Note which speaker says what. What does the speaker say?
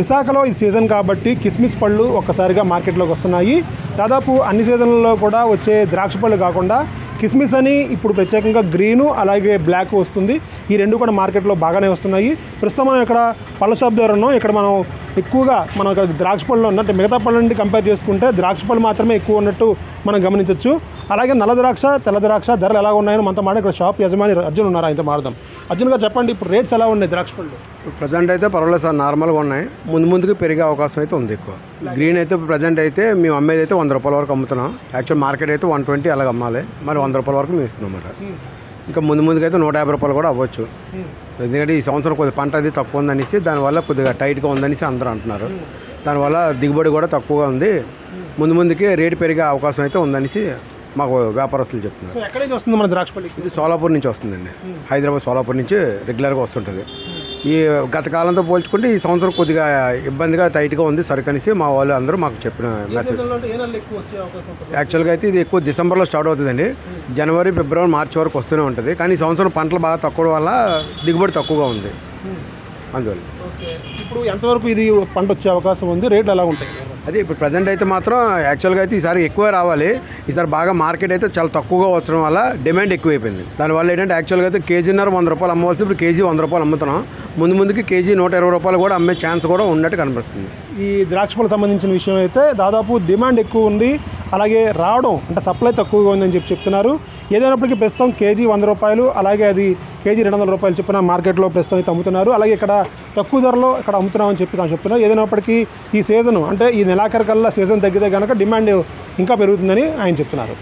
Speaker 1: విశాఖలో ఇది సీజన్ కాబట్టి కిస్మిస్ పళ్ళు ఒక్కసారిగా మార్కెట్లోకి వస్తున్నాయి. దాదాపు అన్ని సీజన్లలో కూడా వచ్చే ద్రాక్ష పళ్ళు కాకుండా కిస్మిస్ అని ఇప్పుడు ప్రత్యేకంగా గ్రీను అలాగే బ్లాక్ వస్తుంది. ఈ రెండు కూడా మార్కెట్లో బాగానే వస్తున్నాయి. ప్రస్తుతం మనం ఇక్కడ పళ్ళ షాప్ దగ్గర ఉన్నాం. ఇక్కడ మనం ఎక్కువగా మనం ఇక్కడ ద్రాక్ష పళ్ళు ఉన్నట్టు మిగతా పళ్ళ నుండి కంపేర్ చేసుకుంటే ద్రాక్ష పళ్ళు మాత్రమే ఎక్కువ ఉన్నట్టు మనం గమనించవచ్చు అలాగే నల్ల ద్రాక్ష తెల్ల ద్రాక్ష ధరలు ఎలా ఉన్నాయని మనతో మాట ఇక్కడ షాప్ యజమాని అర్జున్ ఉన్నారు? ఆయనతో మాడదాం అర్జున్ గారు చెప్పండి ఇప్పుడు రేట్స్ ఎలా ఉన్నాయి ద్రాక్ష పళ్ళు?
Speaker 2: ప్రజెంట్ అయితే పర్వాలేదు సార్ నార్మల్గా ఉన్నాయి. ముందు ముందుకు పెరిగే అవకాశం అయితే ఉంది ఎక్కువ. గ్రీన్ అయితే ప్రజెంట్ అయితే మేము అమ్మేది అయితే వంద రూపాయల వరకు అమ్ముతున్నాం. యాక్చువల్ మార్కెట్ అయితే వన్ ట్వంటీ అలాగ అమ్మాలి. మరి వంద రూపాయల వరకు మేము ఇస్తున్నాం అన్నమాట. ఇంకా ముందు ముందుకు అయితే నూట యాభై రూపాయలు కూడా అవ్వచ్చు. ఎందుకంటే ఈ సంవత్సరం కొద్దిగా పంట అది తక్కువ ఉందనేసి దానివల్ల కొద్దిగా టైట్గా ఉందనేసి అందరూ అంటున్నారు. దానివల్ల దిగుబడి కూడా తక్కువగా ఉంది. ముందు ముందుకి రేటు పెరిగే అవకాశం అయితే ఉందనేసి మాకు వ్యాపారస్తులు చెప్తున్నారు.
Speaker 1: సో ఎక్కడి నుంచి వస్తుంది మన ద్రాక్ష పళ్ళు
Speaker 2: ఇది సోలాపూర్ నుంచి వస్తుందండి. హైదరాబాద్ సోలాపూర్ నుంచి రెగ్యులర్గా వస్తుంటుంది. ఈ గత కాలంతో పోల్చుకుంటే ఈ సంవత్సరం కొద్దిగా ఇబ్బందిగా టైట్గా ఉంది. సరుకు అనేసి మా వాళ్ళు అందరూ మాకు చెప్పిన మెసేజ్ యాక్చువల్గా అయితే ఇది ఎక్కువ డిసెంబర్లో స్టార్ట్ అవుతుందండి. జనవరి ఫిబ్రవరి మార్చి వరకు వస్తూనే ఉంటుంది. కానీ ఈ సంవత్సరం పంటలు బాగా తక్కువ వల్ల దిగుబడి తక్కువగా ఉంది. అందువల్ల.
Speaker 1: ఓకే. ఇప్పుడు ఎంతవరకు ఇది పంట వచ్చే అవకాశం ఉంది? రేట్లు ఎలా ఉంటాయి?
Speaker 2: అదే ఇప్పుడు ప్రజెంట్ అయితే మాత్రం యాక్చువల్గా అయితే ఈసారి ఎక్కువ రావాలి. ఈసారి బాగా మార్కెట్ అయితే చాలా తక్కువగా వచ్చడం వల్ల డిమాండ్ ఎక్కువైపోయింది. దానివల్ల ఏంటంటే యాక్చువల్గా అయితే కేజీన్నర వంద రూపాయలు అమ్మవలసింది ఇప్పుడు కేజీ వంద రూపాయలు అమ్ముతున్నాం. ముందు ముందుకి కేజీ నూట ఇరవై రూపాయలు కూడా అమ్మే ఛాన్స్ కూడా ఉన్నట్టు కనిపిస్తుంది.
Speaker 1: ఈ ద్రాక్ష పళ్ళకి సంబంధించిన విషయం అయితే దాదాపు డిమాండ్ ఎక్కువ ఉంది. అలాగే రావడం అంటే సప్లై తక్కువగా ఉందని చెప్పి చెప్తున్నారు. ఏదైనప్పటికీ ప్రస్తుతం కేజీ వంద రూపాయలు అలాగే అది కేజీ రెండు వందల రూపాయలు చొప్పున మార్కెట్లో ప్రస్తుతం అయితే అమ్ముతున్నారు. అలాగే ఇక్కడ తక్కువ ధరలో ఇక్కడ అమ్ముతున్నామని చెప్పి తాను చెప్తున్నారు. ఏదైనప్పటికీ ఈ సీజన్ అంటే ఈ నెలాఖరికల్లా సీజన్ తగ్గితే కనుక డిమాండ్ ఇంకా పెరుగుతుందని ఆయన చెప్తున్నారు.